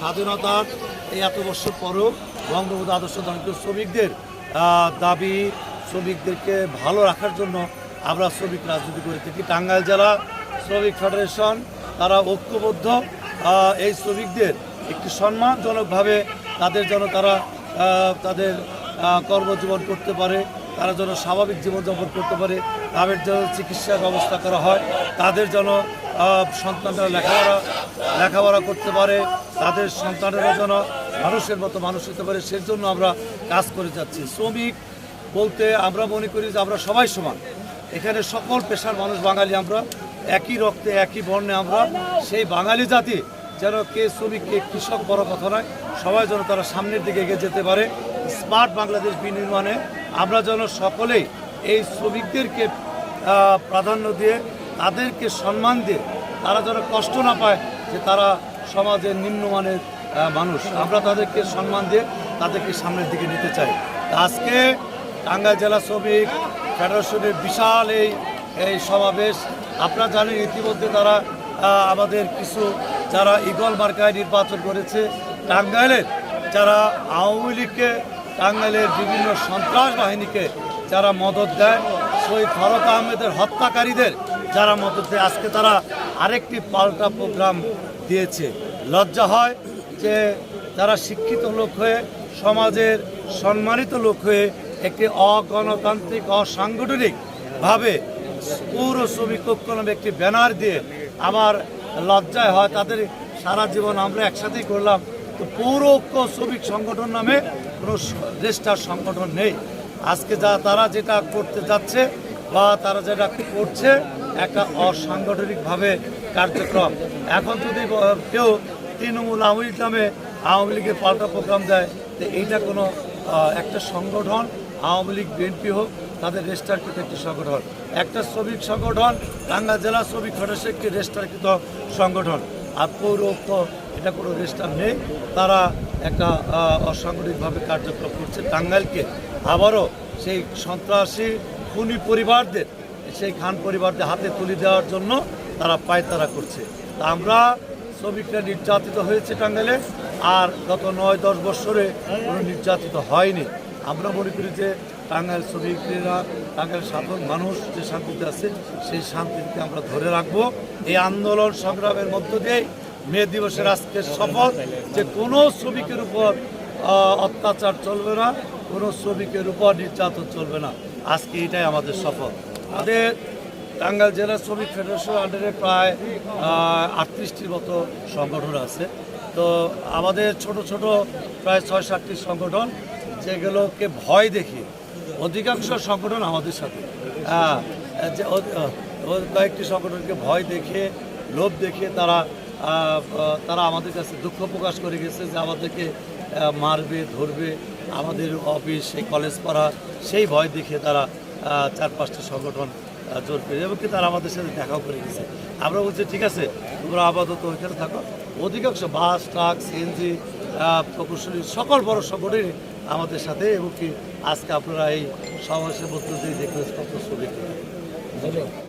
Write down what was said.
স্বাধীনতার এই এত বছর পরও বঙ্গবন্ধু আদর্শ দলিত শ্রমিকদের দাবি শ্রমিকদেরকে ভালো রাখার জন্য আমরা শ্রমিক রাজনীতি করে থাকি। টাঙ্গাইল জেলা শ্রমিক ফেডারেশন, তারা ঐক্যবদ্ধ এই শ্রমিকদের একটি সম্মানজনকভাবে তাদের যেন তারা তাদের কর্মজীবন করতে পারে, তারা যেন স্বাভাবিক জীবনযাপন করতে পারে, তাদের যেন চিকিৎসার ব্যবস্থা করা হয়, তাদের যেন সন্তানরা লেখাপড়া লেখাপড়া করতে পারে তাদের সন্তানেরা যেন মানুষের মতো মানুষ হতে পারে, সেজন্য আমরা কাজ করে যাচ্ছি। শ্রমিক বলতে আমরা মনে করি যে আমরা সবাই সমান। এখানে সকল পেশার মানুষ বাঙালি আমরা, একই রক্তে, একই বর্ণে আমরা। সেই বাঙালি জাতি যেন কে শ্রমিক, কে কৃষক বড় কথা নয়, সবাই যেন তারা সামনের দিকে এগিয়ে যেতে পারে। স্মার্ট বাংলাদেশ বিনির্মাণে আমরা যেন সকলেই এই শ্রমিকদেরকে প্রাধান্য দিয়ে, তাদেরকে সম্মান দিয়ে তারা যেন কষ্ট না পায় যে তারা সমাজের নিম্নমানের মানুষ। আমরা তাদেরকে সম্মান দিয়ে তাদেরকে সামনের দিকে নিতে চাই। আজকে টাঙ্গাইল জেলা শ্রমিক ফেডারেশনের বিশাল এই এই সমাবেশ। আপনারা জানেন ইতিমধ্যে তারা আমাদের কিছু যারা ইগল মার্কায় নির্বাচন করেছে, টাঙ্গাইলের যারা আওয়ামী লীগকে, টাঙ্গাইলের বিভিন্ন সন্ত্রাস বাহিনীকে যারা মদত দেয়, শহীদ ফারুক আহমেদের হত্যাকারীদের যারা মদত দেয়, আজকে তারা আরেকটি পাল্টা প্রোগ্রাম দিয়েছে। লজ্জা হয় যে তারা শিক্ষিত লোক হয়ে, সমাজের সম্মানিত লোক হয়ে একটি অগণতান্ত্রিক, অসাংগঠনিক ভাবে পৌর শ্রমিক ঐক্য নামে একটি ব্যানার দিয়ে আমার লজ্জায় হয়, তাদের সারা জীবন আমরা একসাথেই করলাম। তো পৌর ঐক্য শ্রমিক সংগঠন নামে কোনো রেজিস্টার সংগঠন নেই। আজকে যা তারা যেটা করতে যাচ্ছে বা তারা যেটা করছে, একটা অসাংগঠনিকভাবে কার্যক্রম। এখন যদি কেউ তৃণমূল আওয়ামী নামে আওয়ামী লীগের পাল্টা প্রোগ্রাম দেয়, তো এইটা কোনো একটা সংগঠন, আওয়ামী লীগ, বিএনপি হোক, তাদের রেজিস্টারকৃত একটি সংগঠন। একটা শ্রমিক সংগঠন টাঙ্গা জেলা শ্রমিক ফেডারেশন একটি রেজিস্টারকৃত সংগঠন। আর পৌর এটা কোনো রেজিস্টার নেই। তারা একটা অসাংগঠিকভাবে কার্যক্রম করছে। টাঙ্গাইলকে আবারও সেই সন্ত্রাসী, খুনি পরিবারদের, সেই খান পরিবারদের হাতে তুলে দেওয়ার জন্য তারা পায়তারা করছে। তা আমরা শ্রমিকরা নির্যাতিত হয়েছে টাঙ্গাইলে, আর গত নয়, দশ বছরে কোনো নির্যাতিত হয়নি। আমরা মনে করি যে টাঙ্গাইল শ্রমিকরা, টাঙ্গাইল সাধারণ মানুষ যে শান্তিতে আছে, সেই শান্তিকে আমরা ধরে রাখব। এই আন্দোলন সংগ্রামের মধ্য দিয়েই মে দিবসের আজকের শপথ যে কোনো শ্রমিকের উপর অত্যাচার চলবে না, কোনো শ্রমিকের উপর নির্যাতন চলবে না। আজকে এটাই আমাদের শপথ আমাদের টাঙ্গাইল জেলা শ্রমিক ফেডারেশন আন্ডারে প্রায় আটত্রিশটির মতো সংগঠন আছে। তো আমাদের ছোট ছোট প্রায় ছয় সাতটি সংগঠন যেগুলোকে ভয় দেখি অধিকাংশ সংগঠন আমাদের সাথে। হ্যাঁ, যে কয়েকটি সংগঠনকে ভয় দেখে লোভ দেখে তারা তারা আমাদের কাছে দুঃখ প্রকাশ করে গেছে যে আমাদেরকে মারবে ধরবে আমাদের অফিস সেই কলেজ পড়া সেই ভয় দেখে তারা চার পাঁচটা সংগঠন জোর পেয়ে এবং তারা আমাদের সাথে দেখাও করে গেছে। আমরা বলছি, ঠিক আছে, তোমরা আপাতত ওইখানে থাকো। অধিকাংশ বাস, ট্রাক সিএনজি প্রকৌশলী, সকল বড় সংগঠনই আমাদের সাথে, এবং কি আজকে আপনারা এই সমাবেশের মধ্যে দিয়ে দেখবেন কত শ্রমিক